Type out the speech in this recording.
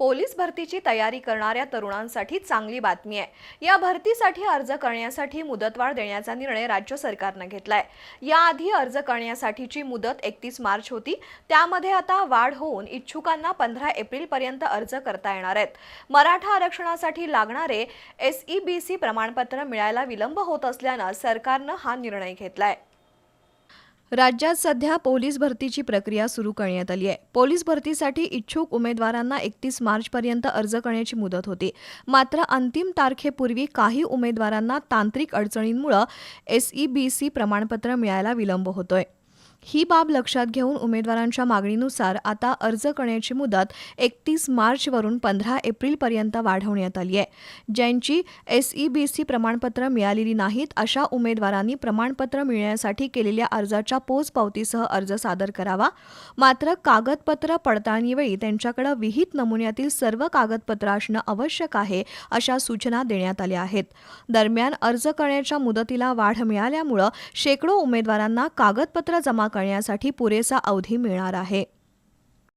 Police भरतीची तयारी करणाऱ्या तरुणांसाठी चांगली बातमी आहे. या भरतीसाठी अर्ज करण्यासाठी मुदतवाढ देण्याचा निर्णय राज्य सरकारनं घेतलाय. याआधी अर्ज करण्यासाठीची मुदत एकतीस मार्च होती. त्यामध्ये आता वाढ होऊन इच्छुकांना पंधरा एप्रिलपर्यंत अर्ज करता येणार आहेत. मराठा आरक्षणासाठी लागणारे एस ई बी सी प्रमाणपत्र मिळायला विलंब होत असल्यानं सरकारनं हा निर्णय घेतलाय. राज्यात सध्या पोलीस भरतीची प्रक्रिया सुरू करण्यात आली आहे. पोलीस भरतीसाठी इच्छुक उमेदवारांना एकतीस मार्चपर्यंत अर्ज करण्याची मुदत होती. मात्र अंतिम तारखेपूर्वी काही उमेदवारांना तांत्रिक अडचणींमुळे एस ई बी सी प्रमाणपत्र मिळायला विलंब होतोय. ही बाब लक्षात घेऊन उमेदवारांच्या मागणीनुसार आता अर्ज करण्याची मुदत एकतीस मार्चवरून पंधरा एप्रिलपर्यंत वाढवण्यात आली आहे. ज्यांची एस ई बी सी प्रमाणपत्र मिळालेली नाहीत अशा उमेदवारांनी प्रमाणपत्र मिळण्यासाठी केलेल्या अर्जाच्या पोचपावतीसह अर्ज सादर करावा. मात्र कागदपत्र पडताळणीवेळी त्यांच्याकडे विहित नमुन्यातील सर्व कागदपत्र असणं आवश्यक आहे अशा सूचना देण्यात आल्या आहेत. दरम्यान अर्ज करण्याच्या मुदतीला वाढ मिळाल्यामुळं शेकडो उमेदवारांना कागदपत्र जमा करण्यासाठी पुरेसा अवधी मिळणार आहे.